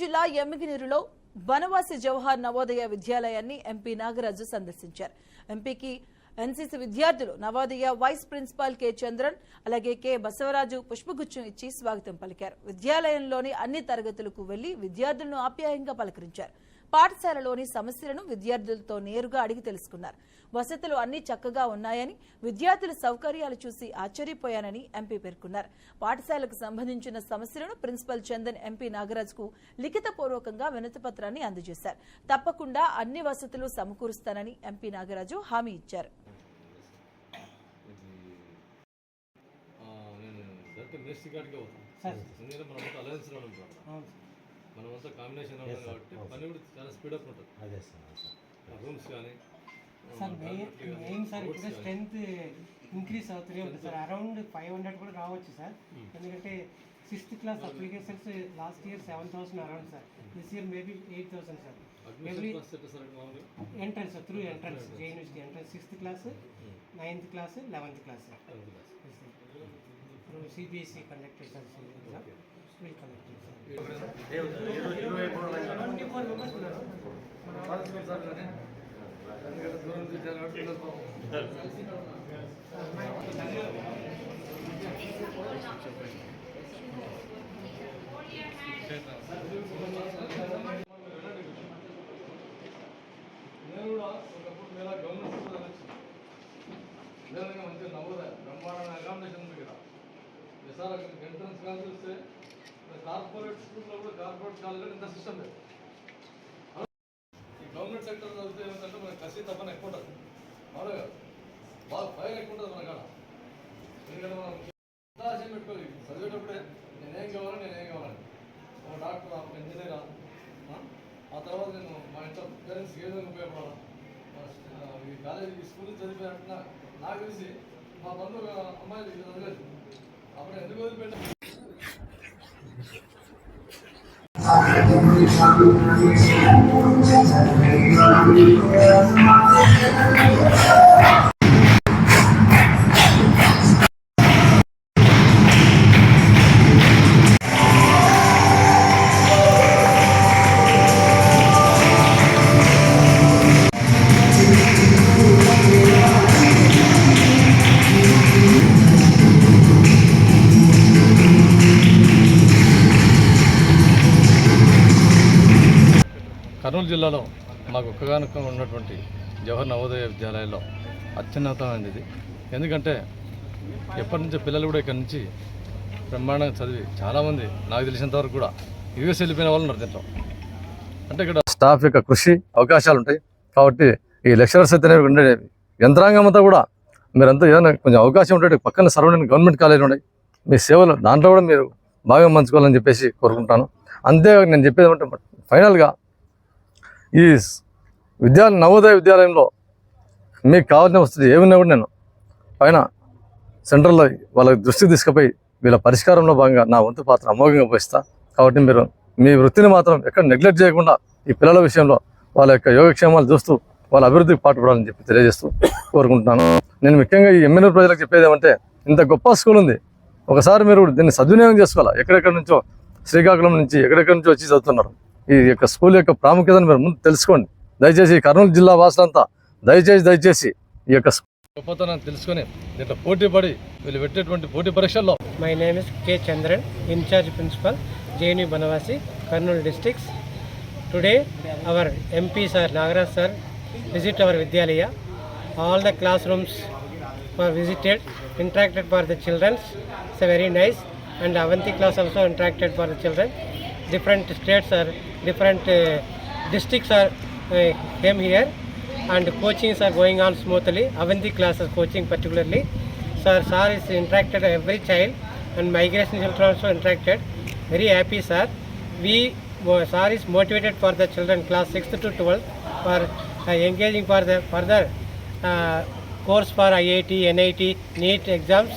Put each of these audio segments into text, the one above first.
జిల్లా ఎమ్మిగినీరులో బనవాసి జవహర్ నవోదయ విద్యాలయాన్ని ఎంపీ నాగరాజు సందర్శించారు. ఎంపీకి ఎన్సీసీ విద్యార్థులు Navodaya vice principal K Chandran అలాగే కె బసవరాజు పుష్పగుచ్చం ఇచ్చి స్వాగతం పలికారు. విద్యాలయంలోని అన్ని తరగతులకు వెళ్ళి విద్యార్థులను ఆప్యాయంగా పలకరించారు. పాఠశాలలోని సమస్యలను విద్యార్థులతో నేరుగా అడిగి తెలుసుకున్నారు. వసతులు అన్ని చక్కగా ఉన్నాయని విద్యార్థుల సౌకర్యాలు చూసి ఆశ్చర్యపోయానని ఎంపీ పేర్కొన్నారు. పాఠశాలకు సంబంధించిన సమస్యలను ప్రిన్సిపల్ చందన్ ఎంపీ నాగరాజ్కు లిఖితపూర్వకంగా వినతి పత్రాన్ని అందజేశారు. తప్పకుండా అన్ని వసతులు సమకూరుస్తానని ఎంపీ నాగరాజు హామీ ఇచ్చారు. డైరెక్ట్ మేస్త్రి. ఎందుకంటే మనం అలయన్స్లో ఉంటాం అవును మనం అంతా కాంబినేషన్ ఉన్నాం కాబట్టి పని కూడా చాలా స్పీడప్ ఉంటుంది. అదే సార్ రూమ్స్ కానీ సార్ మెయిన్ మెయిన్ సార్ ఇప్పుడు స్ట్రెంత్ ఇంక్రీస్ అవుతూనే ఉంటుంది సార్ అరౌండ్ ఫైవ్ హండ్రెడ్ కూడా రావచ్చు సార్ ఎందుకంటే sixth class applications last year seven thousand around sir this year maybe eight thousand sir every ఎట్లా sir entrance through entrance J university entrance sixth class ninth class eleventh class sir. ఇప్పుడు CBSE will conducted sir twenty collect members ఉన్నారు ఎందుకంటే దూరం నుంచి వచ్చారు కాబట్టి పిల్లలు పాపం. నేను కూడా ఒకప్పుడు మీలా గవర్నమెంట్ స్కూల్ వెళ్ళొచ్చు నిజంగా మంచి నవ్వుదా బ్రహ్మాండమైన అకామిడేషన్ ఉంది కదా సార్ అక్కడ ఎంట్రన్స్ కానీ చూస్తే కార్పొరేట్ స్కూల్లో కూడా కార్పొరేట్ కాలేజీలో ఇంత సిస్టమ్ లేదు. ఈ గవర్నమెంట్ సెక్టర్ చదివితే ఏమిటంటే మనకి కసి తప్పని ఎక్కువ ఉంటుంది. అవును కాదు? బాగా ఫైర్ ఎక్కువ ఉంటుంది మన కాడ. ఎందుకంటే మనం ఎంత పెట్టుకోవాలి. చదివేటప్పుడే నేనేం కావాలి నేనేం కావాలని ఒక డాక్టర్ ఒక ఇంజనీర్ ఆ? తర్వాత నేను మా ఇంట్లో పేరెంట్స్ ఏ విధంగా ఉపయోగపడాలి? ఈ కాలేజీ ఈ స్కూల్ చదివినట్టు నాకు తెలిసి మా బంధువు అమ్మాయిలు ఇది అప్పుడు ఎందుకు Thank you. కర్నూలు జిల్లాలో మాకు ఒక్కగానొక్క ఉన్నటువంటి జవహర్ నవోదయ విద్యాలయాల్లో అత్యున్నతమైనది ఎందుకంటే ఎప్పటి నుంచో పిల్లలు కూడా ఇక్కడి నుంచి బ్రహ్మాండంగా చదివి చాలామంది నాకు తెలిసినంత వరకు కూడా యూఎస్ వెళ్ళిపోయిన వాళ్ళు ఉన్నారు దీంట్లో. అంటే ఇక్కడ స్టాఫ్ యొక్క కృషి అవకాశాలు ఉంటాయి. కాబట్టి ఈ లెక్చరర్స్ అయితే ఉండే యంత్రాంగం అంతా కూడా మీరంతా ఏదైనా కొంచెం అవకాశం ఉంటే పక్కన సరౌండింగ్ గవర్నమెంట్ కాలేజీలు ఉన్నాయి. మీ సేవలు దాంట్లో కూడా మీరు బాగా మంచుకోవాలని చెప్పేసి కోరుకుంటాను. అంతే నేను చెప్పేది అంటే ఫైనల్గా ఈ విద్యాలయం నవోదయ విద్యాలయంలో మీకు కావాల్సిన వస్తుంది ఏమున్నా కూడా నేను పైన సెంట్రల్లో వాళ్ళ దృష్టికి తీసుకుపోయి వీళ్ళ పరిష్కారంలో భాగంగా నా వంతు పాత్ర అమోఘంగా పోయిస్తా. కాబట్టి మీరు మీ వృత్తిని మాత్రం ఎక్కడ నెగ్లెక్ట్ చేయకుండా ఈ పిల్లల విషయంలో వాళ్ళ యొక్క యోగక్షేమాలు చూస్తూ వాళ్ళ అభివృద్ధికి పాటుపడాలని చెప్పి తెలియజేస్తూ కోరుకుంటున్నాను. నేను ముఖ్యంగా ఈ ఎమ్మెల్యే ప్రజలకు చెప్పేది ఏమంటే ఇంత గొప్ప స్కూల్ ఉంది. ఒకసారి మీరు దీన్ని సద్వినియోగం చేసుకోవాలి? ఎక్కడెక్కడి నుంచో శ్రీకాకుళం నుంచి ఎక్కడెక్కడి నుంచో వచ్చి చదువుతున్నారు? ఈ యొక్క స్కూల్ యొక్క ప్రాముఖ్యతను మీరు ముందు తెలుసుకోండి. దయచేసి కర్నూలు జిల్లా వాసులంతా దయచేసి దయచేసి ఈ యొక్క గొప్పతనాన్ని తెలుసుకుని దీంట్లో పోటీ పడి వీళ్ళు పెట్టేటువంటి పోటీ పరీక్షల్లో my name is K Chandran in-charge principal JNU Banavasi Kurnool districts today our MP sir Nagaraj sir visit our Vidyalaya all the class rooms for visited interacted for the children's it's very nice and Avanti class also interacted for the children Different states are, different uh, districts are uh, came here. And coachings are going on smoothly. Avanti classes coaching particularly. Sir, sir is interacted every child and migration children also interacted. Very happy, sir. We, mo- sir is motivated for the children class 6th to 12th for uh, engaging for the further uh, course for IIT, NIT, NEET exams.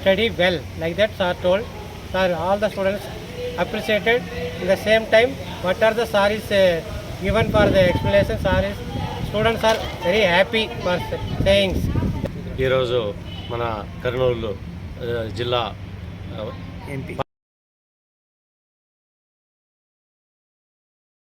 Study well, like that sir told. Sir, all the students appreciated. In the same time, what are the sir is uh, given for the explanation, sir is students are very happy for sayings. ఈరోజు మన కర్నూలు జిల్లా MP